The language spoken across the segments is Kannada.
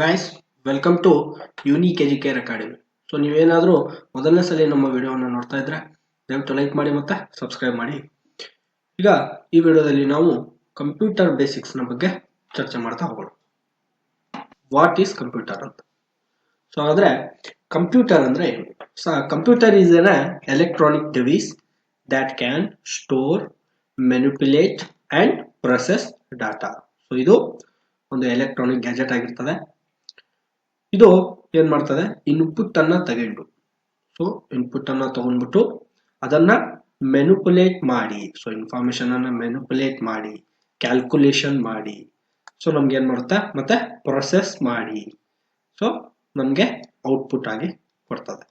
Guys welcome to unique EduCare academy so ನೀವೇನಾದರೂ ಮೊದಲನೇ ಸಲ ನಮ್ಮ ವಿಡಿಯೋವನ್ನು ನೋಡ್ತಾ ಇದ್ರೆ, ದಯವಿಟ್ಟು ಲೈಕ್ ಮಾಡಿ ಮತ್ತೆ ಸಬ್ಸ್ಕ್ರೈಬ್ ಮಾಡಿ. ಈಗ ಈ ವಿಡಿಯೋದಲ್ಲಿ ನಾವು ಕಂಪ್ಯೂಟರ್ ಬೇಸಿಕ್ಸ್ನ ಬಗ್ಗೆ ಚರ್ಚೆ ಮಾಡ್ತಾ ಹೋಗೋಣ. ವಾಟ್ ಈಸ್ ಕಂಪ್ಯೂಟರ್ ಅಂತ? ಸೊ ಆದರೆ ಕಂಪ್ಯೂಟರ್ ಅಂದರೆ so computer is an electronic device that can store manipulate and process data so ಇದು ಒಂದು ಎಲೆಕ್ಟ್ರಾನಿಕ್ ಗ್ಯಾಜೆಟ್ ಆಗಿರ್ತದೆ. ಇದು ಏನ್ ಮಾಡ್ತದೆ? ಇನ್ಪುಟ್ ಅನ್ನ ತಗೊಂಡು ಸೊ ಇನ್ಪುಟ್ ಅನ್ನ ತಗೊಂಡ್ಬಿಟ್ಟು ಅದನ್ನ ಮೆನುಪುಲೇಟ್ ಮಾಡಿ. ಸೊ ಇನ್ಫಾರ್ಮೇಶನ್ ಅನ್ನ ಮೆನುಪುಲೇಟ್ ಮಾಡಿ ಕ್ಯಾಲ್ಕುಲೇಷನ್ ಮಾಡಿ. ಸೊ ನಮ್ಗೆ ಏನ್ ಮಾಡುತ್ತೆ ಮತ್ತೆ ಪ್ರೊಸೆಸ್ ಮಾಡಿ. ಸೊ ನಮ್ಗೆ ಔಟ್ಪುಟ್ ಆಗಿ ಕೊಡ್ತದೆ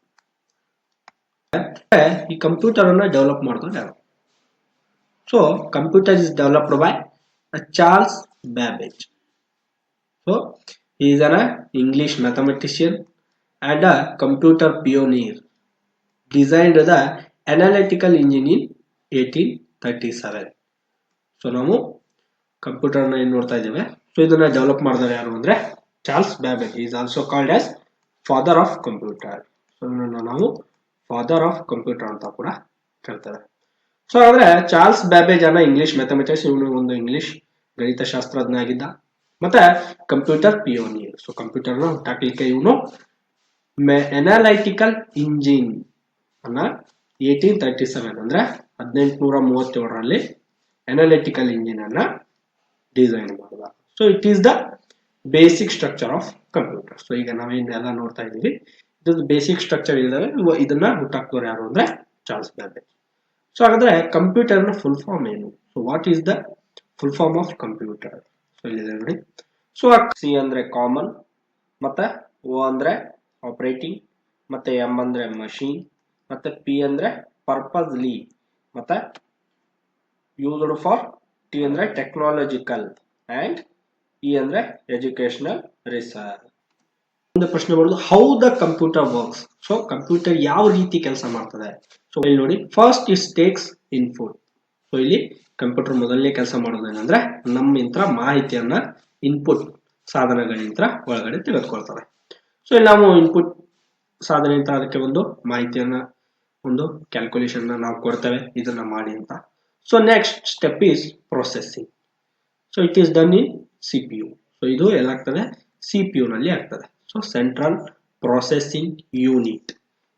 ಈ ಕಂಪ್ಯೂಟರ್ ಅನ್ನ ಡೆವಲಪ್ ಮಾಡಿದ್ರೆ ಯಾರು? So computer is developed by Charles Babbage So he is an English mathematician and a computer pioneer. Designed the analytical engine in 1837. So ನಾವು ಕಂಪ್ಯೂಟರ್ನ ಏನು ನೋಡ್ತಾ ಇದ್ದೇವೆ? ಸೊ ಇದನ್ನ ಡೆವಲಪ್ ಮಾಡಿದವರು ಯಾರು ಅಂದ್ರೆ Charles Babbage is also called as father of computer so ನಾವು ಫಾದರ್ ಆಫ್ ಕಂಪ್ಯೂಟರ್ ಅಂತ ಕೂಡ ಕರಿತೇವೆ ಸೊ ಅಂದ್ರೆ ಚಾರ್ಲ್ಸ್ ಬ್ಯಾಬೇಜ್ ಅನ್ನ ಇಂಗ್ಲಿಷ್ ಮ್ಯಾಥಮೆಟಿಕ್ಸ್ ಇವನು ಒಂದು ಇಂಗ್ಲಿಷ್ ಗಣಿತಶಾಸ್ತ್ರಜ್ಞ ಆಗಿದ್ದ. ಮತ್ತೆ ಕಂಪ್ಯೂಟರ್ ಪಿಯೋನಿಯರ್ ಸೊ ಕಂಪ್ಯೂಟರ್ನ ಹುಟ್ಟಾಕ್ಲಿಕ್ಕೆ ಇವನು ಎನಾಲೈಟಿಕಲ್ ಇಂಜಿನ್ ಅನ್ನ ಏಟೀನ್ ತರ್ಟಿ ಸೆವೆನ್ ಅಂದ್ರೆ ಹದಿನೆಂಟುನೂರ ಮೂವತ್ತೇಳರಲ್ಲಿ ಎನಾಲಿಟಿಕಲ್ ಇಂಜಿನ್ ಅನ್ನ ಡಿಸೈನ್ ಮಾಡಿದ. So it is the basic structure of computer so ಈಗ ನಾವೇನೆಲ್ಲ ನೋಡ್ತಾ ಇದೀವಿ ಇದ್ರದ್ದು ಬೇಸಿಕ್ ಸ್ಟ್ರಕ್ಚರ್ ಇಲ್ಲದೆ ಇದನ್ನ ಹುಟ್ಟಾಕ್ತವ್ರು ಯಾರು ಅಂದ್ರೆ ಚಾರ್ಲ್ಸ್ ಬ್ಯಾಬೇಜ್ ಸೊ ಹಾಗಾದ್ರೆ ಕಂಪ್ಯೂಟರ್ನ ಫುಲ್ ಫಾರ್ಮ್ ಏನು? So what is the full form of computer ನೋಡಿ ಸೊ ಸಿ ಅಂದ್ರೆ ಕಾಮನ್ ಮತ್ತೆ ಓ ಅಂದ್ರೆ ಆಪರೇಟಿಂಗ್ ಮತ್ತೆ ಎಂ ಅಂದ್ರೆ ಮಷೀನ್ ಮತ್ತೆ ಪಿ ಅಂದ್ರೆ ಪರ್ಪಸ್ಲಿ ಮತ್ತೆ ಯೂಸ್ಡ್ ಫಾರ್ ಟಿ ಅಂದ್ರೆ ಟೆಕ್ನಾಲಜಿಕಲ್ ಅಂಡ್ ಇ ಅಂದ್ರೆ ಎಜುಕೇಶನಲ್ ರಿಸರ್ಚ್ ಒಂದು ಪ್ರಶ್ನೆ ಬರೋದು how the computer works so computer ಯಾವ ರೀತಿ ಕೆಲಸ ಮಾಡ್ತದೆ? ಸೊ ಇಲ್ಲಿ ನೋಡಿ first it takes input so ಇಲ್ಲಿ ಕಂಪ್ಯೂಟರ್ ಮೊದಲನೇ ಕೆಲಸ ಮಾಡೋದೇನೆಂದ್ರೆ ನಮ್ಮ ಯಂತ್ರ ಮಾಹಿತಿಯನ್ನ ಇನ್ಪುಟ್ ಸಾಧನಗಳಿಂದ ಒಳಗಡೆ ತೆಗೆದುಕೊಳ್ತವೆ ಸೊ ಇಲ್ಲಿ ನಾವು ಇನ್ಪುಟ್ ಸಾಧನೆಯಿಂದ ಅದಕ್ಕೆ ಒಂದು ಮಾಹಿತಿಯನ್ನ, ಒಂದು ಕ್ಯಾಲ್ಕುಲೇಷನ್ ನಾವು ಕೊಡ್ತೇವೆ. ಇದನ್ನ ಮಾಡಿ ಅಂತ. So next step is processing so it is done in C P U so ಇದು ಎಲ್ಲಾಗ್ತದೆ? ಸಿ ಪಿ ಯು ನಲ್ಲಿ ಆಗ್ತದೆ. So central processing unit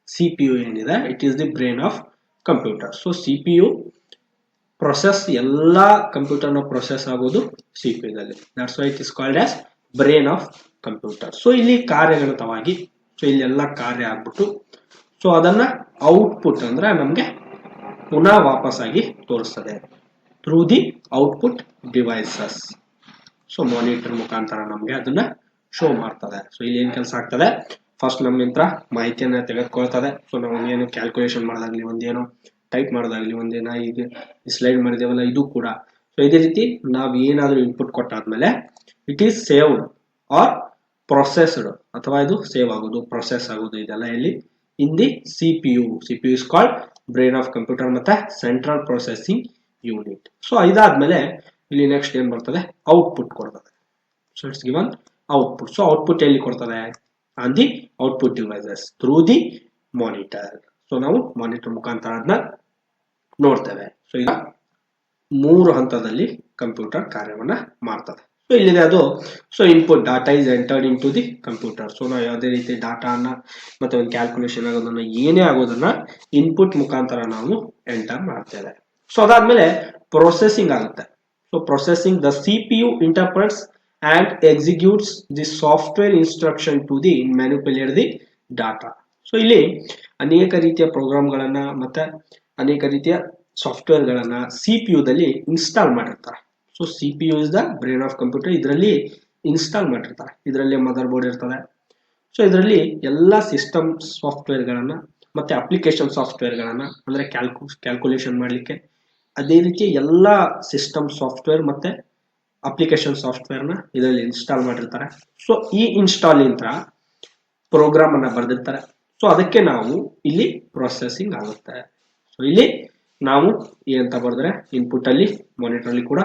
C P U ಏನಿದೆ? It is the brain of computer so C P U process ಎಲ್ಲ ಕಂಪ್ಯೂಟರ್ನ ಪ್ರೊಸೆಸ್ ಆಗೋದು C P ಯುದಲ್ಲಿ that's why it is called as brain of computer so ಇಲ್ಲಿ ಕಾರ್ಯಗಣಿತವಾಗಿ ಸೊ ಇಲ್ಲೆಲ್ಲ ಕಾರ್ಯ ಆಗ್ಬಿಟ್ಟು ಸೊ ಅದನ್ನ ಔಟ್ಪುಟ್ ಅಂದ್ರೆ ನಮಗೆ ಪುನಃ ವಾಪಸ್ಸಾಗಿ ತೋರಿಸ್ತದೆ. Through the output devices so monitor ಮುಖಾಂತರ ನಮಗೆ ಅದನ್ನ ಶೋ ಮಾಡ್ತದೆ. ಸೊ ಇಲ್ಲಿ ಏನ್ ಕೆಲಸ ಆಗ್ತದೆ? ಫಸ್ಟ್ ನಮ್ಮಿಂತ್ರ ಮಾಹಿತಿಯನ್ನ ತೆಗೆದುಕೊಳ್ತದೆ. ಸೊ ನಾವು ಏನು ಕ್ಯಾಲ್ಕುಲೇಷನ್ ಮಾಡೋದಾಗ್ಲಿ ಒಂದೇನೋ ಟೈಪ್ ಮಾಡೋದಾಗಲಿ ಒಂದೇ ನಾ ಈಗ ಸ್ಲೈಡ್ ಮಾಡಿದೇವಲ್ಲ ಇದು ಕೂಡ. ಸೊ ಇದೇ ರೀತಿ ನಾವು ಏನಾದರೂ input ಕೊಟ್ಟಾದ್ಮೇಲೆ it is saved or processed ಅಥವಾ ಇದು ಸೇವ್ ಆಗೋದು ಪ್ರೊಸೆಸ್ ಆಗೋದು ಇದೆಲ್ಲ ಇಲ್ಲಿ in the C P U C P U is called brain of computer ಮತ್ತೆ ಸೆಂಟ್ರಲ್ ಪ್ರೊಸೆಸಿಂಗ್ ಯೂನಿಟ್ ಸೊ ಇದಾದ್ಮೇಲೆ ಇಲ್ಲಿ ನೆಕ್ಸ್ಟ್ ಏನ್ ಬರ್ತದೆ? ಔಟ್ಪುಟ್ ಕೊಡ್ತದೆ. So it's given output so output ಎಲ್ಲಿ ಕೊಡ್ತದೆ? On the output devices through the monitor so ನಾವು ಮಾನಿಟರ್ ಮುಖಾಂತರ ಅದನ್ನ ನೋಡ್ತೇವೆ. ಸೊ ಈಗ ಮೂರು ಹಂತದಲ್ಲಿ ಕಂಪ್ಯೂಟರ್ ಕಾರ್ಯವನ್ನ ಮಾಡ್ತದೆ. ಸೊ ಇಲ್ಲಿದೆ ಅದು. So input data is entered into the computer so ನಾವು ಯಾವುದೇ ರೀತಿ ಡಾಟಾನ ಮತ್ತೆ ಒಂದು ಕ್ಯಾಲ್ಕುಲೇಷನ್ ಆಗೋದನ್ನ ಏನೇ ಆಗೋದನ್ನ ಇನ್ಪುಟ್ ಮುಖಾಂತರ ನಾವು ಎಂಟರ್ ಮಾಡ್ತೇವೆ. ಸೊ ಅದಾದ್ಮೇಲೆ ಪ್ರೊಸೆಸಿಂಗ್ ಆಗುತ್ತೆ. So processing the C P U interprets and executes the software instruction to the manipulate the data so ಇಲ್ಲಿ ಅನೇಕ ರೀತಿಯ ಪ್ರೋಗ್ರಾಮ್ಗಳನ್ನ ಮತ್ತೆ ಅನೇಕ ರೀತಿಯ ಸಾಫ್ಟ್ವೇರ್ಗಳನ್ನು ಸಿ ಪಿ ಯುದಲ್ಲಿ ಇನ್ಸ್ಟಾಲ್ ಮಾಡಿರ್ತಾರೆ. So C P U is the brain of computer ಇದರಲ್ಲಿ ಇನ್ಸ್ಟಾಲ್ ಮಾಡಿರ್ತಾರೆ. ಇದರಲ್ಲಿ ಮದರ್ ಬೋರ್ಡ್ ಇರ್ತದೆ. ಸೊ ಇದರಲ್ಲಿ ಎಲ್ಲ ಸಿಸ್ಟಮ್ ಸಾಫ್ಟ್ವೇರ್ಗಳನ್ನು ಮತ್ತೆ ಅಪ್ಲಿಕೇಶನ್ ಸಾಫ್ಟ್ವೇರ್ಗಳನ್ನು ಅಂದ್ರೆ ಕ್ಯಾಲ್ಕು ಕ್ಯಾಲ್ಕುಲೇಷನ್ ಮಾಡಲಿಕ್ಕೆ ಅದೇ ರೀತಿ ಎಲ್ಲ ಸಿಸ್ಟಮ್ ಸಾಫ್ಟ್ವೇರ್ ಮತ್ತೆ ಅಪ್ಲಿಕೇಶನ್ ಸಾಫ್ಟ್ವೇರ್ನ ಇದರಲ್ಲಿ ಇನ್ಸ್ಟಾಲ್ ಮಾಡಿರ್ತಾರೆ. ಸೊ ಈ ಇನ್ಸ್ಟಾಲ್ ಇಂತ್ರ ಪ್ರೋಗ್ರಾಮ್ ಅನ್ನ ಬರೆದಿರ್ತಾರೆ. ಸೊ ಅದಕ್ಕೆ ನಾವು ಇಲ್ಲಿ ಪ್ರೊಸೆಸಿಂಗ್ ಆಗುತ್ತೆ. ಸೊ ಇಲ್ಲಿ ನಾವು ಏನಂತ ಬರೆದ್ರೆ ಇನ್ಪುಟ್ ಅಲ್ಲಿ ಮಾನಿಟರ್ ಅಲ್ಲಿ ಕೂಡ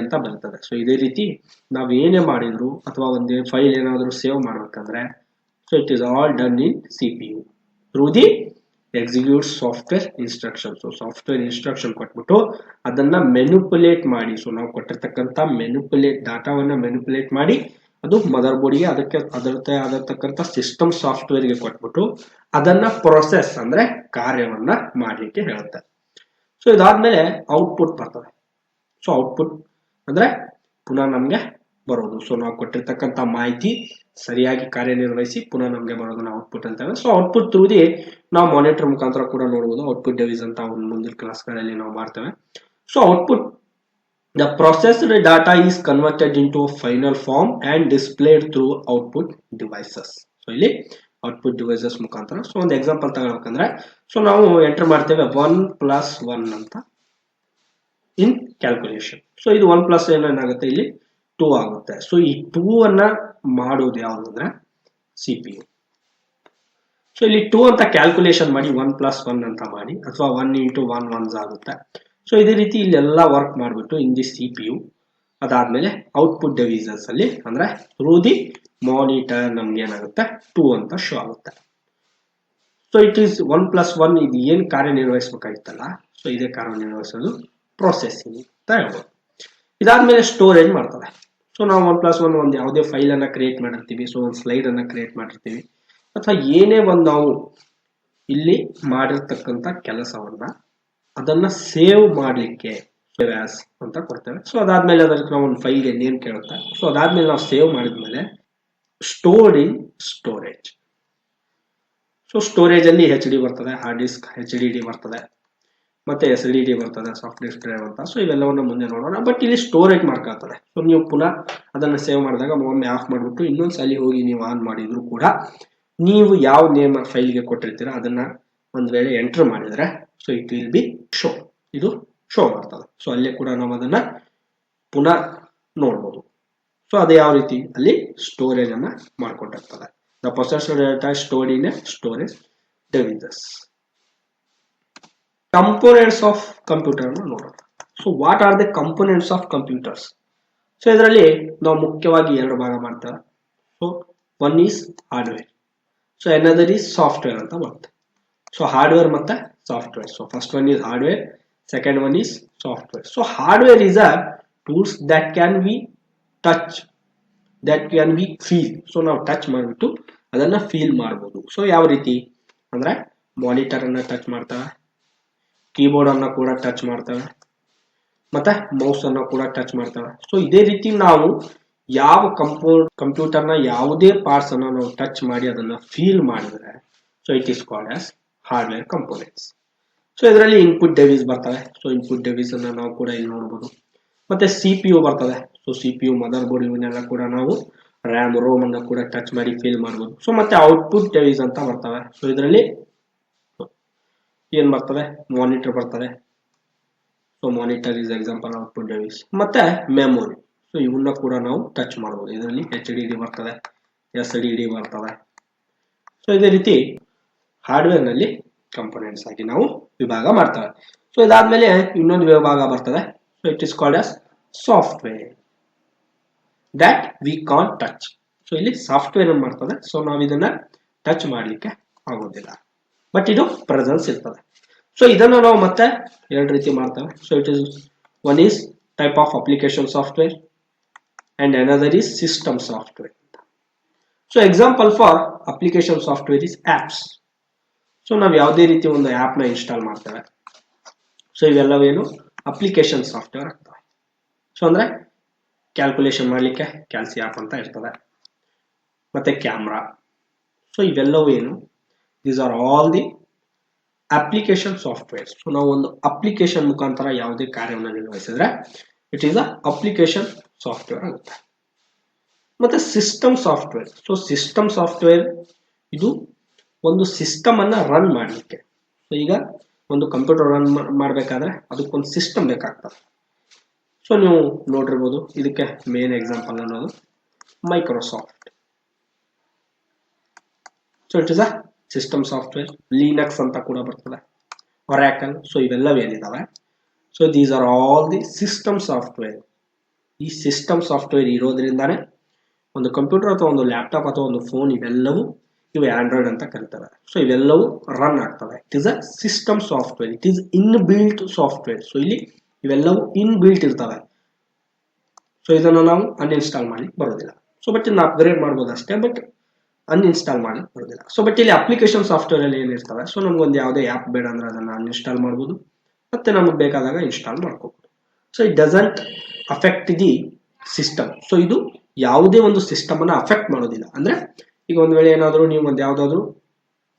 ಅಂತ ಬರ್ತದೆ. ಸೊ ಇದೇ ರೀತಿ ನಾವು ಏನೇ ಮಾಡಿದ್ರು ಅಥವಾ ಒಂದೇ ಫೈಲ್ ಏನಾದರೂ ಸೇವ್ ಮಾಡ್ಬೇಕಂದ್ರೆ so it is all done in C P U through the execute software instruction so software instruction ಕೊಟ್ಬಿಟ್ಟು ಅದನ್ನ ಮೆನುಪುಲೇಟ್ ಮಾಡಿ. ಸೊ ನಾವು ಕೊಟ್ಟಿರ್ತಕ್ಕಂಥ ಮೆನುಪುಲೇಟ್ ಡಾಟಾವನ್ನ ಮೆನುಪುಲೇಟ್ ಮಾಡಿ ಅದು ಮದರ್ ಬೋರ್ಡ್ಗೆ ಅದಕ್ಕೆ ಅದರದ್ದೇ ಆಗಿರ್ತಕ್ಕಂಥ ಸಿಸ್ಟಮ್ ಸಾಫ್ಟ್ವೇರ್ಗೆ ಕೊಟ್ಬಿಟ್ಟು ಅದನ್ನ ಪ್ರೊಸೆಸ್ ಅಂದ್ರೆ ಕಾರ್ಯವನ್ನ ಮಾಡಲಿಕ್ಕೆ ಹೇಳುತ್ತೆ. ಸೊ ಇದಾದ್ಮೇಲೆ ಔಟ್ಪುಟ್ ಬರ್ತದೆ. ಸೊ ಔಟ್ಪುಟ್ ಅಂದ್ರೆ ಪುನಃ ನಮಗೆ ಬರೋದು. ಸೊ ನಾವು ಕೊಟ್ಟಿರ್ತಕ್ಕಂಥ ಮಾಹಿತಿ ಸರಿಯಾಗಿ ಕಾರ್ಯನಿರ್ವಹಿಸಿ ಪುನಃ ನಮಗೆ ಬರೋದನ್ನ ಔಟ್ಪುಟ್ ಅಂತೇವೆ ಸೊ ಔಟ್ಪುಟ್ ಥ್ರೂದಿ ನಾವು ಮಾನಿಟರ್ ಮುಖಾಂತರ ಕೂಡ ನೋಡಬಹುದು ಔಟ್ಪುಟ್ ಡಿವಿಸ್ ಅಂತ ಮುಂದಿನ ಕ್ಲಾಸ್ಗಳಲ್ಲಿ ನಾವು ಮಾಡ್ತೇವೆ. So output the processed data is converted into final form and displayed through output devices so ಇಲ್ಲಿ ಔಟ್ಪುಟ್ ಡಿವೈಸಸ್ ಮುಖಾಂತರ. ಸೊ ಒಂದು ಎಕ್ಸಾಂಪಲ್ ತಗೊಳ್ಬೇಕಂದ್ರೆ ಸೊ ನಾವು ಎಂಟರ್ ಮಾಡ್ತೇವೆ ಒನ್ ಪ್ಲಸ್ ಒನ್ ಅಂತ ಇನ್ ಕ್ಯಾಲ್ಕುಲೇಷನ್ ಸೊ ಇದು ಒನ್ ಪ್ಲಸ್ ಏನೇನಾಗುತ್ತೆ ಇಲ್ಲಿ? ಟೂ ಆಗುತ್ತೆ. ಸೊ ಈ ಟೂ ಅನ್ನ ಮಾಡೋದು ಯಾವುದು ಸಿ ಪಿ ಯು ಸೊ ಇಲ್ಲಿ ಟೂ ಅಂತ ಕ್ಯಾಲ್ಕುಲೇಷನ್ ಮಾಡಿ ಒನ್ ಪ್ಲಸ್ ಒನ್ ಅಂತ ಮಾಡಿ. ಅಥವಾ ಒನ್ ಇಂಟು ಒನ್ ಒನ್ಸ್ ಆಗುತ್ತೆ. ಸೊ ಇದೇ ರೀತಿ ಇಲ್ಲೆಲ್ಲ ವರ್ಕ್ ಮಾಡಿಬಿಟ್ಟು in the C P U ಅದಾದಮೇಲೆ ಔಟ್ಪುಟ್ ಡಿವಿಸನ್ಸ್ ಅಲ್ಲಿ ಅಂದ್ರೆ ಥ್ರೂ ದಿ ಮಾನಿಟರ್ ನಮ್ಗೆ ಏನಾಗುತ್ತೆ? ಟೂ ಅಂತ ಶೋ ಆಗುತ್ತೆ. So it is one plus one ಇದು ಏನು ಕಾರ್ಯನಿರ್ವಹಿಸಬೇಕಾಗಿತ್ತಲ್ಲ? ಸೊ ಇದೇ ಕಾರ್ಯನಿರ್ವಹಿಸೋದು ಪ್ರೊಸೆಸಿಂಗ್ ಅಂತ ಹೇಳ್ಬೋದು. ಇದಾದಮೇಲೆ ಸ್ಟೋರೇಜ್ ಮಾಡ್ತದೆ ಸೊ ನಾವು ಒನ್ ಪ್ಲಸ್ ಒನ್ ಒಂದು ಯಾವುದೇ ಫೈಲನ್ನು ಕ್ರಿಯೇಟ್ ಮಾಡಿರ್ತೀವಿ. ಸೊ ಒಂದು ಸ್ಲೈಡನ್ನು ಕ್ರಿಯೇಟ್ ಮಾಡಿರ್ತೀವಿ. ಅಥವಾ ಏನೇ ಒಂದು ನಾವು ಇಲ್ಲಿ ಮಾಡಿರ್ತಕ್ಕಂಥ ಕೆಲಸವನ್ನ ಅದನ್ನ ಸೇವ್ ಮಾಡಲಿಕ್ಕೆ ಆಸ್ ಅಂತ ಕೊಡ್ತೇವೆ. ಸೊ ಅದಾದ್ಮೇಲೆ ಅದಕ್ಕೆ ನಾವು ಒಂದು ಫೈಲ್ಗೆ ನೇಮ್ ಕೇಳುತ್ತೆ? ಸೊ ಅದಾದ್ಮೇಲೆ ನಾವು ಸೇವ್ ಮಾಡಿದ್ಮೇಲೆ store in storage so storage ಅಲ್ಲಿ ಹೆಚ್ ಡಿ ಬರ್ತದೆ hard disk H D D ಬರ್ತದೆ, ಮತ್ತೆ ಎಸ್ ಡಿ ಡಿ ಬರ್ತದೆ ಸಾಫ್ಟ್ ಡಿಸ್ಕ್ ಡ್ರೈವ್ ಅಂತ. ಸೊ ಇವೆಲ್ಲವನ್ನು ಮುಂದೆ ನೋಡೋಣ. ಬಟ್ ಇಲ್ಲಿ ಸ್ಟೋರೇಜ್ ಮಾಡ್ಕೊಳ್ತದೆ ಸೊ ನೀವು ಪುನಃ ಅದನ್ನು ಸೇವ್ ಮಾಡಿದಾಗ ಒಮ್ಮೆ ಆಫ್ ಮಾಡಿಬಿಟ್ಟು ಇನ್ನೊಂದು ಸಲ ಹೋಗಿ ನೀವು ಆನ್ ಮಾಡಿದ್ರು ಕೂಡ ನೀವು ಯಾವ ನೇಮ್ ಫೈಲ್ಗೆ ಕೊಟ್ಟಿರ್ತೀರ ಅದನ್ನ ಒಂದು ವೇಳೆ ಎಂಟರ್ ಮಾಡಿದ್ರೆ so it will be show ಇದು ಶೋ ಮಾಡ್ತದೆ. ಸೊ ಅಲ್ಲೇ ಕೂಡ ನಾವು ಅದನ್ನ ಪುನಃ ನೋಡ್ಬೋದು. ಸೊ ಅದು ಯಾವ ರೀತಿ? ಅಲ್ಲಿ ಸ್ಟೋರೇಜ್ ಅನ್ನ ಮಾಡ್ಕೊಂಡಿರ್ತದೆ. The processor data in a storage devices components of computer ನೋಡೋಣ. So what are the components of computers so ಇದರಲ್ಲಿ ನಾವು ಮುಖ್ಯವಾಗಿ ಎರಡು ಭಾಗ ಮಾಡ್ತೇವೆ. So one is hardware so another is software ಅಂತ ಬರುತ್ತೆ. ಸೊ ಹಾರ್ಡ್ವೇರ್ ಮತ್ತೆ software so first one is hardware second one is software so hardware is a tools that can be touch that can be feel so ನಾವು ಟಚ್ ಮಾಡಿಬಿಟ್ಟು ಅದನ್ನ ಫೀಲ್ ಮಾಡ್ಬೋದು. ಸೊ ಯಾವ ರೀತಿ? ಅಂದ್ರೆ ಮಾನಿಟರ್ ಅನ್ನ ಟಚ್ ಮಾಡ್ತವೆ ಕೀಬೋರ್ಡ್ ಅನ್ನ ಕೂಡ ಟಚ್ ಮಾಡ್ತವೆ ಮತ್ತೆ ಮೌಸ್ ಅನ್ನ ಕೂಡ ಟಚ್ ಮಾಡ್ತವೆ ಸೊ ಇದೇ ರೀತಿ ನಾವು ಯಾವ ಕಂಪೋ ಕಂಪ್ಯೂಟರ್ನ ಯಾವುದೇ ಪಾರ್ಟ್ಸ್ ಅನ್ನ ನಾವು ಟಚ್ ಮಾಡಿ ಅದನ್ನ ಫೀಲ್ ಮಾಡಿದ್ರೆ so it is called as hardware components so ಇದರಲ್ಲಿ ಇನ್ಪುಟ್ ಡೆವಿಸ್ ಬರ್ತವೆ ಸೊ ಇನ್ಪುಟ್ ಡೆವಿಸ್ ಅನ್ನ ನಾವು ಕೂಡ ಇಲ್ಲಿ ನೋಡಬಹುದು ಮತ್ತೆ ಸಿ ಪಿ ಯು ಬರ್ತದೆ. So C P U motherboard ಇವನ್ನೆಲ್ಲ ಕೂಡ ನಾವು ರ್ಯಾಮ್ ರೋಮ್ ಅನ್ನ ಕೂಡ ಟಚ್ ಮಾಡಿ ಫೀಲ್ ಮಾಡಬಹುದು ಸೊ ಮತ್ತೆ ಔಟ್ಪುಟ್ ಡೆವಿಸ್ ಅಂತ ಬರ್ತವೆ ಸೊ ಇದರಲ್ಲಿ ಏನ್ ಬರ್ತದೆ? ಮಾನಿಟರ್ ಬರ್ತವೆ so monitor is example output device ಮತ್ತೆ ಮೆಮೊರಿ ಸೊ ಇವನ್ನ ಕೂಡ ನಾವು ಟಚ್ ಮಾಡಬಹುದು ಇದರಲ್ಲಿ ಎಚ್ ಡಿ ಡಿ ಬರ್ತದೆ. ಎಸ್ ಡಿ ಡಿ ಬರ್ತದೆ. ಸೊ ಇದೇ ರೀತಿ ಹಾರ್ಡ್ವೇರ್ನಲ್ಲಿ ಕಂಪೋನೆಂಟ್ಸ್ ಆಗಿ ನಾವು ವಿಭಾಗ ಮಾಡ್ತೇವೆ. ಸೊ ಇದಾದ್ಮೇಲೆ ಇನ್ನೊಂದು ವಿಭಾಗ ಬರ್ತದೆ. So it is called as software that we can touch so ಇಲ್ಲಿ ಸಾಫ್ಟ್ವೇರ್ ಏನ್ ಮಾಡ್ತದೆ? ಸೊ ನಾವು ಇದನ್ನ ಟಚ್ ಮಾಡಲಿಕ್ಕೆ ಆಗೋದಿಲ್ಲ. ಬಟ್ ಇದು ಪ್ರೆಸೆನ್ಸ್ ಇರ್ತದೆ. ಸೊ ಇದನ್ನ ನಾವು ಮತ್ತೆ ಎರಡು ರೀತಿ ಮಾಡ್ತೇವೆ. So it is one is type of application software and another is system software so example for application software is apps so ನಾವು ಯಾವುದೇ ರೀತಿ ಒಂದು ಆ್ಯಪ್ನ ಇನ್ಸ್ಟಾಲ್ ಮಾಡ್ತೇವೆ. ಸೊ ಇವೆಲ್ಲವೇನು ಅಪ್ಲಿಕೇಶನ್ ಸಾಫ್ಟ್ವೇರ್ ಆಗ್ತವೆ ಸೊ ಅಂದ್ರೆ ಕ್ಯಾಲ್ಕುಲೇಷನ್ ಮಾಡಲಿಕ್ಕೆ ಕ್ಯಾಲ್ಸಿ ಆ್ಯಪ್ ಅಂತ ಇರ್ತದೆ. ಮತ್ತೆ ಕ್ಯಾಮ್ರಾ ಸೊ ಇವೆಲ್ಲವೂ ಏನು? These are all the application software so ನಾವು ಒಂದು ಅಪ್ಲಿಕೇಶನ್ ಮುಖಾಂತರ ಯಾವುದೇ ಕಾರ್ಯವನ್ನು ನಿರ್ವಹಿಸಿದ್ರೆ it is a application software ಆಗುತ್ತೆ. ಮತ್ತೆ system software so system software ಇದು ಒಂದು ಸಿಸ್ಟಮ್ ಅನ್ನ ರನ್ ಮಾಡಲಿಕ್ಕೆ. ಸೊ ಈಗ ಒಂದು ಕಂಪ್ಯೂಟರ್ ರನ್ ಮಾಡಬೇಕಾದ್ರೆ ಅದಕ್ಕೊಂದು ಸಿಸ್ಟಮ್ ಬೇಕಾಗ್ತದೆ. ಸೊ ನೀವು ನೋಡಿರ್ಬೋದು, ಇದಕ್ಕೆ ಮೇನ್ ಎಕ್ಸಾಂಪಲ್ ಅನ್ನೋದು Microsoft so it is a system software Linux ಅಂತ ಕೂಡ ಬರ್ತದೆ. ಒರಾಕಲ್ ಸೊ ಇವೆಲ್ಲವೂ ಏನಿದಾವೆ? So these are all the system software ಈ ಸಿಸ್ಟಮ್ ಸಾಫ್ಟ್ವೇರ್ ಇರೋದ್ರಿಂದಾನೇ ಒಂದು ಕಂಪ್ಯೂಟರ್ ಅಥವಾ ಒಂದು ಲ್ಯಾಪ್ಟಾಪ್ ಅಥವಾ ಒಂದು ಫೋನ್ ಇವೆಲ್ಲವೂ ಇವು ಆಂಡ್ರಾಯ್ಡ್ ಅಂತ ಕರೀತಾರೆ. ಸೊ ಇವೆಲ್ಲವೂ ರನ್ ಆಗ್ತವೆ. It is a system software it is in built software so ಇಲ್ಲಿ ಇವೆಲ್ಲವೂ ಇನ್ ಬಿಲ್ಟ್ ಇರ್ತವೆ. ಸೊ ಇದನ್ನು ನಾವು ಅನ್ಇನ್ಸ್ಟಾಲ್ ಮಾಡಿ ಬರೋದಿಲ್ಲ. ಸೊ ಬಟ್ ಇನ್ನು ಅಪ್ಗ್ರೇಡ್ ಮಾಡ್ಬೋದು ಅಷ್ಟೇ ಬಟ್ ಅನ್ಇನ್ಸ್ಟಾಲ್ ಮಾಡಿ ಬರೋದಿಲ್ಲ. ಸೊ ಬಟ್ ಇಲ್ಲಿ ಅಪ್ಲಿಕೇಶನ್ ಸಾಫ್ಟ್ವೇರ್ ಅಲ್ಲಿ ಏನಿರ್ತವೆ ಸೊ ನಮ್ಗೊಂದು ಯಾವುದೇ ಆ್ಯಪ್ ಬೇಡ ಅಂದ್ರೆ ಅದನ್ನು ಅನ್ಇನ್ಸ್ಟಾಲ್ ಮಾಡ್ಬೋದು. ಮತ್ತೆ ನಮಗೆ ಬೇಕಾದಾಗ ಇನ್ಸ್ಟಾಲ್ ಮಾಡ್ಕೋಬೋದು. So it doesn't affect the system so ಇದು ಯಾವುದೇ ಒಂದು ಸಿಸ್ಟಮ್ ಅನ್ನ ಅಫೆಕ್ಟ್ ಮಾಡೋದಿಲ್ಲ. ಅಂದ್ರೆ ಈಗ ಒಂದು ವೇಳೆ ಏನಾದರೂ ನೀವು ಒಂದು ಯಾವುದಾದ್ರೂ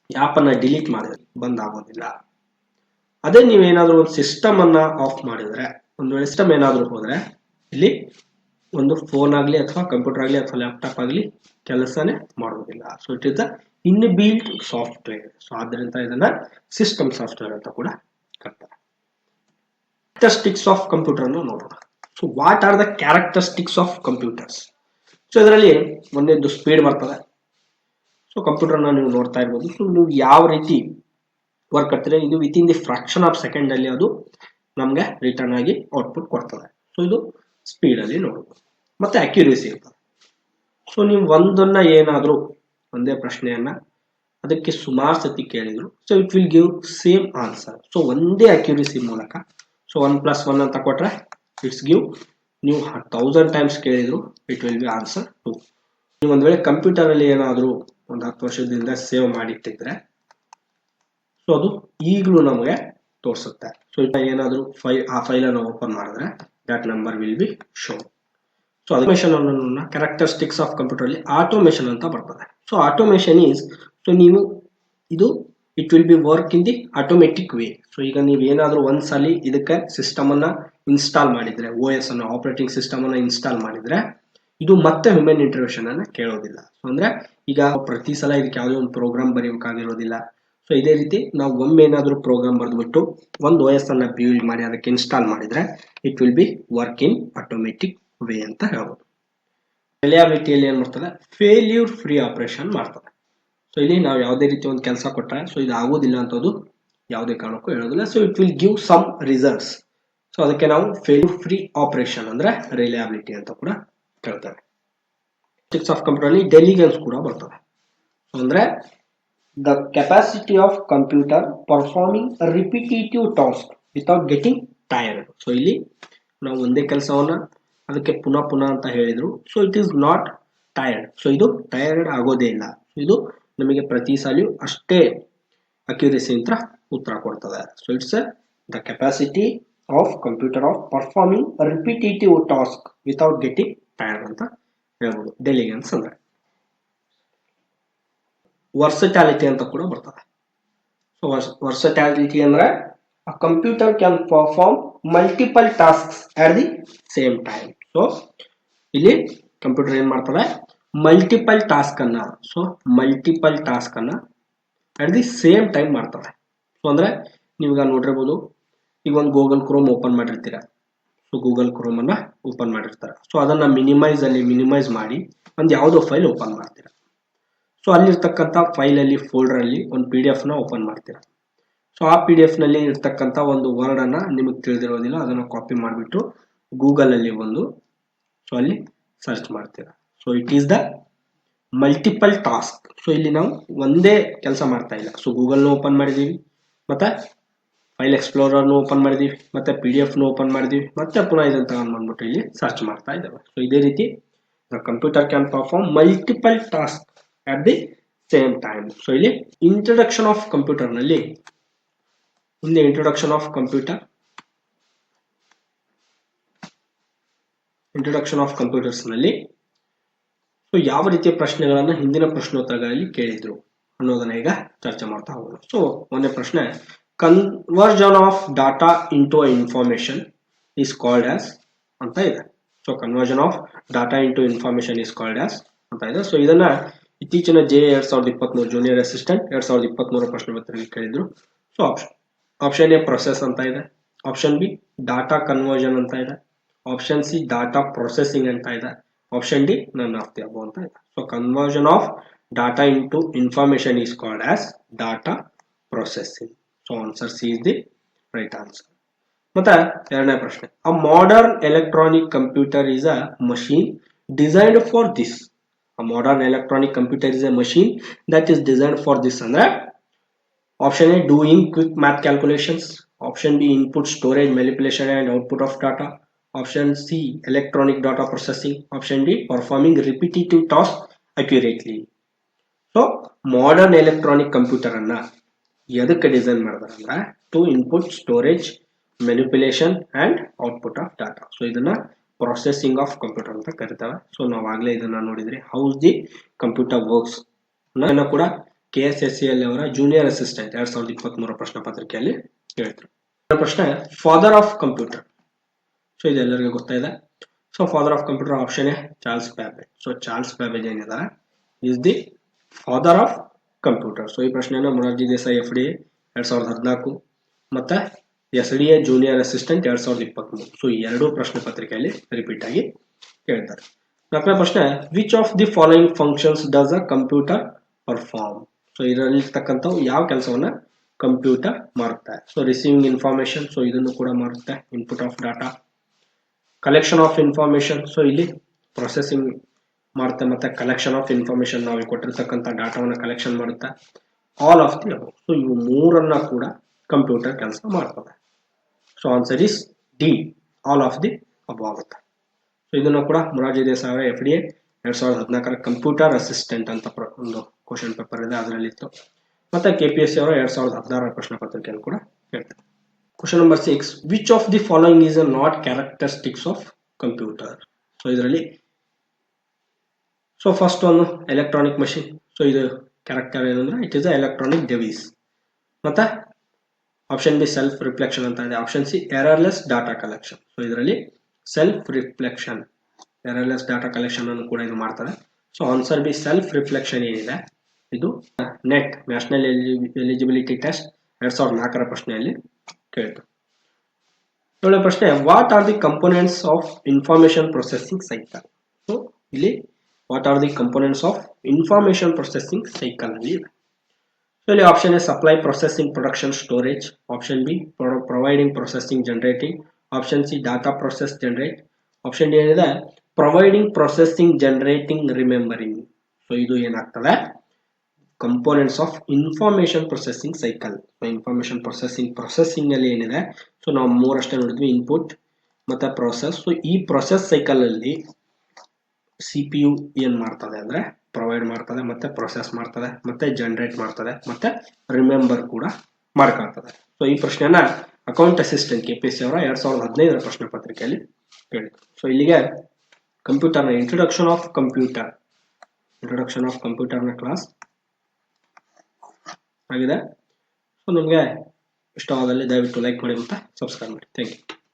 ಆ್ಯಪನ್ನು ಡಿಲೀಟ್ ಮಾಡಿದ್ರೆ ಬಂದ್ ಆಗೋದಿಲ್ಲ ಅದೇ ನೀವೇನಾದರೂ ಒಂದು ಸಿಸ್ಟಮ್ ಅನ್ನ ಆಫ್ ಮಾಡಿದರೆ, ಒಂದು ವೇಳೆ ಸಿಸ್ಟಮ್ ಏನಾದರೂ ಹೋದರೆ, ಇಲ್ಲಿ ಒಂದು ಫೋನ್ ಆಗಲಿ ಅಥವಾ ಕಂಪ್ಯೂಟರ್ ಆಗಲಿ ಅಥವಾ ಲ್ಯಾಪ್ಟಾಪ್ ಆಗಲಿ ಕೆಲಸನೇ ಮಾಡೋದಿಲ್ಲ. So it is the in built software so ಆದ್ದರಿಂದ ಇದನ್ನ ಸಿಸ್ಟಮ್ ಸಾಫ್ಟ್ವೇರ್ ಅಂತ ಕೂಡ ಕರ್ತಾರೆ. ಕ್ಯಾರೆಕ್ಟರಿಸ್ಟಿಕ್ಸ್ ಆಫ್ ಕಂಪ್ಯೂಟರ್ ಅನ್ನು ನೋಡೋಣ. So what are the characteristics of computers so ಇದರಲ್ಲಿ ಒಂದೇ ಸ್ಪೀಡ್ ಬರ್ತದೆ. ಸೊ ಕಂಪ್ಯೂಟರ್ನ ನೀವು ನೋಡ್ತಾ ಇರ್ಬೋದು. ಸೊ ನೀವು ಯಾವ ರೀತಿ ವರ್ಕ್ ಆಗ್ತದೆ? ಇದು within the fraction of second ಅಲ್ಲಿ ಅದು ನಮಗೆ ರಿಟರ್ನ್ ಆಗಿ ಔಟ್ಪುಟ್ ಕೊಡ್ತದೆ. ಸೊ ಇದು ಸ್ಪೀಡ್ ಅಲ್ಲಿ ನೋಡಬಹುದು ಮತ್ತೆ ಅಕ್ಯುರೇಸಿ ಇರ್ತದೆ ಸೊ ನೀವು ಒಂದನ್ನ ಏನಾದರೂ ಒಂದೇ ಪ್ರಶ್ನೆಯನ್ನ ಅದಕ್ಕೆ ಸುಮಾರು ಸತಿ ಕೇಳಿದ್ರು. So it will give same answer so ಒಂದೇ ಅಕ್ಯುರೇಸಿ ಮೂಲಕ. ಸೊ ಒನ್ ಪ್ಲಸ್ ಒನ್ ಅಂತ ಕೊಟ್ರೆ ಇಟ್ಸ್ ಗಿವ್ ನೀವು ಥೌಸಂಡ್ ಟೈಮ್ಸ್ ಕೇಳಿದ್ರು it will be answer two ನೀವು ಒಂದ್ ವೇಳೆ ಕಂಪ್ಯೂಟರ್ ಅಲ್ಲಿ ಏನಾದರೂ ಒಂದು ಹತ್ತು ವರ್ಷದಿಂದ ಸೇವ್ ಮಾಡಿಟ್ಟಿದ್ರೆ ಸೊ ಅದು ಈಗಲೂ ನಮಗೆ ತೋರಿಸುತ್ತೆ. ಸೊ ಈಗ ಏನಾದರೂ ಫೈಲ್, ಆ ಫೈಲನ್ನು ಓಪನ್ ಮಾಡಿದ್ರೆ that number will be show so automation ಅನ್ನು ಕ್ಯಾರೆಕ್ಟರಿಸ್ಟಿಕ್ಸ್ ಆಫ್ ಕಂಪ್ಯೂಟರ್ ಅಲ್ಲಿ ಆಟೋಮೇಷನ್ ಅಂತ ಬರ್ತದೆ. ಸೊ ಆಟೋಮೇಷನ್ ಈಸ್ ಸೊ ನೀವು ಇದು it will be work in the automatic way so ಈಗ ನೀವು ಏನಾದರೂ ಒಂದ್ಸಲಿ ಇದಕ್ಕೆ ಸಿಸ್ಟಮ್ ಅನ್ನ ಇನ್ಸ್ಟಾಲ್ ಮಾಡಿದ್ರೆ ಓ ಎಸ್ ಅನ್ನು ಆಪರೇಟಿಂಗ್ ಸಿಸ್ಟಮ್ ಅನ್ನ ಇನ್ಸ್ಟಾಲ್ ಮಾಡಿದ್ರೆ ಇದು ಮತ್ತೆ ಹ್ಯೂಮನ್ ಇಂಟರ್ವ್ಯೂಷನ್ ಅನ್ನ ಕೇಳೋದಿಲ್ಲ. ಸೊ ಅಂದ್ರೆ ಈಗ ಪ್ರತಿ ಸಲ ಇದಕ್ಕೆ ಯಾವುದೇ ಒಂದು ಪ್ರೋಗ್ರಾಮ್ ಬರೀಬೇಕಾಗಿರೋದಿಲ್ಲ. ಸೊ ಇದೇ ರೀತಿ ನಾವು ಒಮ್ಮೆ ಏನಾದರೂ ಪ್ರೋಗ್ರಾಮ್ ಬರೆದ್ಬಿಟ್ಟು ಒಂದು ಓ ಎಸ್ ಅನ್ನ ಬಿಲ್ಡ್ ಮಾಡಿ, ಅದಕ್ಕೆ ಇನ್ಸ್ಟಾಲ್ ಮಾಡಿದ್ರೆ it will be work in automatic way ಅಂತ ಹೇಳ್ಬೋದು. ರಿಲಯಬಿಲಿಟಿಯಲ್ಲಿ ಏನ್ ಮಾಡ್ತದೆ? ಫೇಲ್ಯೂರ್ ಫ್ರೀ ಆಪರೇಷನ್ ಮಾಡ್ತದೆ. ಸೊ ಇಲ್ಲಿ ನಾವು ಯಾವುದೇ ರೀತಿ ಒಂದು ಕೆಲಸ ಕೊಟ್ಟರೆ ಸೊ ಇದು ಆಗೋದಿಲ್ಲ ಅಂತದ್ದು ಯಾವುದೇ ಕಾರಣಕ್ಕೂ ಹೇಳೋದಿಲ್ಲ. So it will give some results so ಅದಕ್ಕೆ ನಾವು ಫೇಲ್ಯೂರ್ ಫ್ರೀ ಆಪರೇಷನ್ ಅಂದ್ರೆ ರಿಲಯಬಿಲಿಟಿ ಅಂತ ಕೂಡ ಹೇಳ್ತೇವೆ ಸ್ಟಿಕ್ಸ್ ಆಫ್ ಕಂಪ್ಯೂಟರ್ ಅಲ್ಲಿ ಡೆಲಿಗೆನ್ಸ್ ಕೂಡ ಬರ್ತದೆ ಅಂದರೆ the capacity of computer performing repetitive task without getting tired so ಇಲ್ಲಿ ನಾವು ಒಂದೇ ಕೆಲಸವನ್ನು ಅದಕ್ಕೆ ಪುನಃ ಪುನಃ ಅಂತ ಹೇಳಿದ್ರು. So it is not tired so ಇದು ಟೈರ್ಡ್ ಆಗೋದೇ ಇಲ್ಲ. ಇದು ನಮಗೆ ಪ್ರತಿ ಸಾಲಿಯೂ ಅಷ್ಟೇ ಅಕ್ಯುರೇಸಿ ಅಂತ ಉತ್ತರ ಕೊಡ್ತದೆ. So it's the capacity of computer of performing repetitive task without getting tired ಅಂತ ಹೇಳ್ಬೋದು. ಡೆಲಿಗೆನ್ಸ್ ಅಂದ್ರೆ. ವರ್ಸಟ್ಯಾಲಿಟಿ ಅಂತ ಕೂಡ ಬರ್ತದೆ. ಸೊ ವರ್ಸಟ್ಯಾಲಿಟಿ ಅಂದ್ರೆ computer can perform multiple task are the same time so ಇಲ್ಲಿ ಕಂಪ್ಯೂಟರ್ ಏನ್ ಮಾಡ್ತದೆ? ಮಲ್ಟಿಪಲ್ ಟಾಸ್ಕ್ ಅನ್ನ ಸೊ ಮಲ್ಟಿಪಲ್ ಟಾಸ್ಕ್ ಅನ್ನ ಅಟ್ ದಿ ಸೇಮ್ ಟೈಮ್ ಮಾಡ್ತದೆ. ಸೊ ಅಂದ್ರೆ, ನೀವೀಗ ನೋಡಿರ್ಬೋದು, ಈಗ ಒಂದು ಗೂಗಲ್ ಕ್ರೋಮ್ ಓಪನ್ ಮಾಡಿರ್ತೀರ. ಸೊ ಗೂಗಲ್ ಕ್ರೋಮ್ ಅನ್ನ ಓಪನ್ ಮಾಡಿರ್ತಾರೆ. ಸೊ ಅದನ್ನ ಮಿನಿಮೈಸ್ ಅಲ್ಲಿ ಮಿನಿಮೈಸ್ ಮಾಡಿ ಒಂದು ಯಾವುದೋ ಫೈಲ್ ಓಪನ್ ಮಾಡ್ತೀರಾ. ಸೊ ಅಲ್ಲಿರ್ತಕ್ಕಂಥ ಫೈಲ್ ಅಲ್ಲಿ ಫೋಲ್ಡರ್ ಅಲ್ಲಿ ಒಂದು ಪಿ ಡಿ ಎಫ್ನ ಓಪನ್ ಮಾಡ್ತೀರಾ. ಸೊ ಆ ಪಿ ಡಿ ಎಫ್ನಲ್ಲಿ ಇರ್ತಕ್ಕಂಥ ಒಂದು ವರ್ಡ್ ಅನ್ನ ನಿಮಗೆ ತಿಳಿದಿರೋದಿಲ್ಲ, ಅದನ್ನ ಕಾಪಿ ಮಾಡಿಬಿಟ್ಟು ಗೂಗಲ್ ಅಲ್ಲಿ ಒಂದು ಸೊ ಅಲ್ಲಿ ಸರ್ಚ್ ಮಾಡ್ತೀರಾ. So it is the multiple task so ಇಲ್ಲಿ ನಾವು ಒಂದೇ ಕೆಲಸ ಮಾಡ್ತಾ ಇಲ್ಲ. ಸೊ ಗೂಗಲ್ನ ಓಪನ್ ಮಾಡಿದೀವಿ, ಮತ್ತೆ ಫೈಲ್ ಎಕ್ಸ್ಪ್ಲೋರರ್ನು ಓಪನ್ ಮಾಡಿದ್ವಿ, ಮತ್ತೆ ಪಿ ಡಿ ಎಫ್ನು ಓಪನ್ ಮಾಡಿದ್ವಿ, ಮತ್ತೆ ಪುನಃ ಇದನ್ನು ತಗೊಂಡು ಬಂದ್ಬಿಟ್ಟು ಇಲ್ಲಿ ಸರ್ಚ್ ಮಾಡ್ತಾ ಇದ್ದಾವೆ. ಸೊ ಇದೇ ರೀತಿ computer can perform multiple task at the same time so ಇಲ್ಲಿ ಇಂಟ್ರಡಕ್ಷನ್ ಆಫ್ ಕಂಪ್ಯೂಟರ್ನಲ್ಲಿ ಮುಂದೆ introduction of computer introduction of ಕಂಪ್ಯೂಟರ್ಸ್ನಲ್ಲಿ so ಯಾವ ರೀತಿಯ ಪ್ರಶ್ನೆಗಳನ್ನ ಹಿಂದಿನ ಪ್ರಶ್ನೋತ್ತರಗಳಲ್ಲಿ ಕೇಳಿದ್ರು ಅನ್ನೋದನ್ನ ಈಗ ಚರ್ಚೆ ಮಾಡ್ತಾ ಹೋಗೋಣ. ಸೊ ಒಂದೇ ಪ್ರಶ್ನೆ conversion of data into information is called as ಅಂತ ಇದೆ. So conversion of data into information is called as ಅಂತ ಇದೆ. ಸೊ ಇದನ್ನ ಇತ್ತೀಚಿನ ಜೆ ಎರಡ್ ಸಾವಿರದ ಇಪ್ಪತ್ಮೂರು ಜೂನಿಯರ್ ಅಸಿಸ್ಟೆಂಟ್ ಎರಡ್ ಸಾವಿರದ ಇಪ್ಪತ್ಮೂರು ಪ್ರಶ್ನೆ ಪತ್ರಿಕೆ ಕೇಳಿದ್ರು. So option option A process ಅಂತ ಇದೆ. ಆಪ್ಷನ್ ಬಿ ಡಾಟಾ ಕನ್ವರ್ಷನ್ ಅಂತ ಇದೆ. ಆಪ್ಷನ್ ಸಿ ಡಾಟಾ ಪ್ರೊಸೆಸಿಂಗ್ ಅಂತ ಇದೆ. Option D none of the above ಅಂತ ಇದೆ. So conversion of data into information is called as data processing so answer C is the right answer ಮತ್ತೆ ಎರಡನೇ ಪ್ರಶ್ನೆ. A modern electronic computer is a machine designed for this a modern electronic computer is a machine that is designed for this ಅಂದ್ರೆ option A doing quick math calculations option B input storage manipulation and output of data option C electronic data processing option D performing repetitive task accurately so modern electronic computer ಅನ್ನ ಎದಕ್ಕೆ ಡಿಸೈನ್ ಮಾಡಿದಾರೆ ಅಂದ್ರೆ to input storage manipulation and output of data so ಇದನ್ನ ಪ್ರೊಸೆಸಿಂಗ್ ಆಫ್ ಕಂಪ್ಯೂಟರ್ ಅಂತ ಕರಿತಾರೆ. ಸೊ ನಾವು ಆಗ್ಲೇ ಇದನ್ನ ನೋಡಿದ್ರಿ. ಹೌಸ್ ದಿ ಕಂಪ್ಯೂಟರ್ ವರ್ಕ್ಸ್ ಕೂಡ ಕೆ ಎಸ್ ಎಸ್ ಸಿ ಅಲ್ಲಿ ಅವರ ಜೂನಿಯರ್ ಅಸಿಸ್ಟೆಂಟ್ ಎರಡ್ ಸಾವಿರದ ಇಪ್ಪತ್ತ್ ಮೂರ ಪ್ರಶ್ನೆ ಪತ್ರಿಕೆಯಲ್ಲಿ ಹೇಳ್ತಾರೆ ಪ್ರಶ್ನೆ ಫಾದರ್ ಆಫ್ ಕಂಪ್ಯೂಟರ್ ಸೊ ಇದೆಲ್ಲರಿಗೂ ಇದೆ so father of computer option A Charles Babbage. So Charles Babbage ಏನಿದ್ದಾರೆ is the father of computer. So ಈ ಪ್ರಶ್ನೆನ ಮೊರಾರ್ಜಿ ದೇಸಾಯಿ ಎಫ್ ಡಿ ಎರಡ್ ಸಾವಿರದ ಹದಿನಾಲ್ಕು ಮತ್ತೆ S D A junior assistant ಎರಡ್ ಸಾವಿರದ ಇಪ್ಪತ್ತ್ಮೂರು ಸೊ ಈ ಎರಡೂ ಪ್ರಶ್ನೆ ಪತ್ರಿಕೆಯಲ್ಲಿ ರಿಪೀಟ್ ಆಗಿ ಕೇಳ್ತಾರೆ ನಾಲ್ಕನೇ ಪ್ರಶ್ನೆ which of the following functions does a computer perform so ಇದರಲ್ಲಿರ್ತಕ್ಕಂಥವು ಯಾವ ಕೆಲಸವನ್ನ ಕಂಪ್ಯೂಟರ್ ಮಾಡುತ್ತೆ ಸೊ ರಿಸೀವಿಂಗ್ ಇನ್ಫಾರ್ಮೇಶನ್ ಸೊ ಇದನ್ನು ಕೂಡ ಮಾಡುತ್ತೆ. Input of data collection of information so ಇಲ್ಲಿ ಪ್ರೊಸೆಸಿಂಗ್ ಮಾಡುತ್ತೆ ಮತ್ತೆ ಕಲೆಕ್ಷನ್ ಆಫ್ ಇನ್ಫಾರ್ಮೇಶನ್ ನಾವು ಕೊಟ್ಟಿರ್ತಕ್ಕಂಥ ಡಾಟಾವನ್ನು ಕಲೆಕ್ಷನ್ ಮಾಡುತ್ತೆ? All of the above so ಇವು ಮೂರನ್ನ ಕೂಡ ಕಂಪ್ಯೂಟರ್ ಕೆಲಸ ಮಾಡ್ತದೆ. So answer is D all of the above ಆಗುತ್ತೆ ಸೊ ಇದನ್ನು ಕೂಡ Murarji Desai F D A ಎರಡ್ ಸಾವಿರದ ಹದಿನಾಲ್ಕರ ಕಂಪ್ಯೂಟರ್ ಅಸಿಸ್ಟೆಂಟ್ ಅಂತ ಒಂದು ಕ್ವಶನ್ ಪೇಪರ್ ಇದೆ, ಅದರಲ್ಲಿತ್ತು. ಮತ್ತೆ ಕೆ ಪಿ ಎಸ್ ಸಿ ಅವರು ಎರಡ್ ಸಾವಿರದ ಹದಿನಾರರ ಪ್ರಶ್ನೆ ಪತ್ರಿಕೆಯನ್ನು ಕೂಡ ಹೇಳ್ತಾರೆ question number six which of the following is a not characteristics of computer so ಇದರಲ್ಲಿ ಸೊ ಫಸ್ಟ್ ಒಂದು ಎಲೆಕ್ಟ್ರಾನಿಕ್ ಮಷಿನ್ ಸೊ ಇದು ಕ್ಯಾರೆಕ್ಟರ್ ಏನಂದ್ರೆ it is a electronic device ಮತ್ತೆ ಆಪ್ಷನ್ ಬಿ ಸೆಲ್ಫ್ ರಿಫ್ಲೆಕ್ಷನ್ ಅಂತ ಇದೆ. Option C errorless data collection so ಇದರಲ್ಲಿ self reflection errorless data collection ಅನ್ನು ಕೂಡ ಇದು ಮಾಡ್ತಾರೆ. So answer B self reflection ಏನಿದೆ? ಇದು ನೆಟ್ ನ್ಯಾಷನಲ್ ಎಲಿಜಿಬಿಲಿಟಿ ಟೆಸ್ಟ್ ಎರಡ್ ಸಾವಿರದ ನಾಲ್ಕರ ಪ್ರಶ್ನೆಯಲ್ಲಿ ಕೇಳ್ತು. ಏಳನೇ ಪ್ರಶ್ನೆ what are the components of information processing cycle so ಇಲ್ಲಿ what are the components of information processing cycle ಅಲ್ಲಿ ಸೊ ಇಲ್ಲಿ option A supply processing production storage option B providing processing generating option C data process generate option D ಏನಿದೆ? Providing processing generating remembering so ಇದು ಏನಾಗ್ತದೆ? Components of information processing cycle information processing processing ಅಲ್ಲಿ ಏನಿದೆ? ಸೊ ನಾವು ಮೂರಷ್ಟೇ ನೋಡಿದ್ವಿ ಇನ್ಪುಟ್ ಮತ್ತೆ ಪ್ರೊಸೆಸ್ ಸೊ ಈ ಪ್ರೊಸೆಸ್ ಸೈಕಲ್ ಅಲ್ಲಿ ಸಿ ಪಿ ಯು ಏನ್ ಮಾಡ್ತದೆ ಅಂದ್ರೆ ಪ್ರೊವೈಡ್ ಮಾಡ್ತದೆ, ಮತ್ತೆ ಪ್ರೊಸೆಸ್ ಮಾಡ್ತದೆ, ಮತ್ತೆ ಜನರೇಟ್ ಮಾಡ್ತದೆ, ಮತ್ತೆ ರಿಮೆಂಬರ್ ಕೂಡ ಮಾಡ್ಕೊಳ್ತದೆ ಸೊ ಈ ಪ್ರಶ್ನೆನ account assistant K P C ಅವರ ಎರಡ್ ಸಾವಿರದ ಹದಿನೈದರ ಪ್ರಶ್ನೆ ಪತ್ರಿಕೆಯಲ್ಲಿ ಕೇಳಿದ್ರು. ಸೊ ಇಲ್ಲಿಗೆ ಕಂಪ್ಯೂಟರ್ನ introduction of computer introduction of ಕಂಪ್ಯೂಟರ್ನ class ಆಗಿದೆ. ಸೊ ನಿಮಗೆ ಇಷ್ಟವಾದಲ್ಲಿ ದಯವಿಟ್ಟು ಲೈಕ್ ಮಾಡಿ ಮತ್ತು ಸಬ್ಸ್ಕ್ರೈಬ್ ಮಾಡಿ. Thank you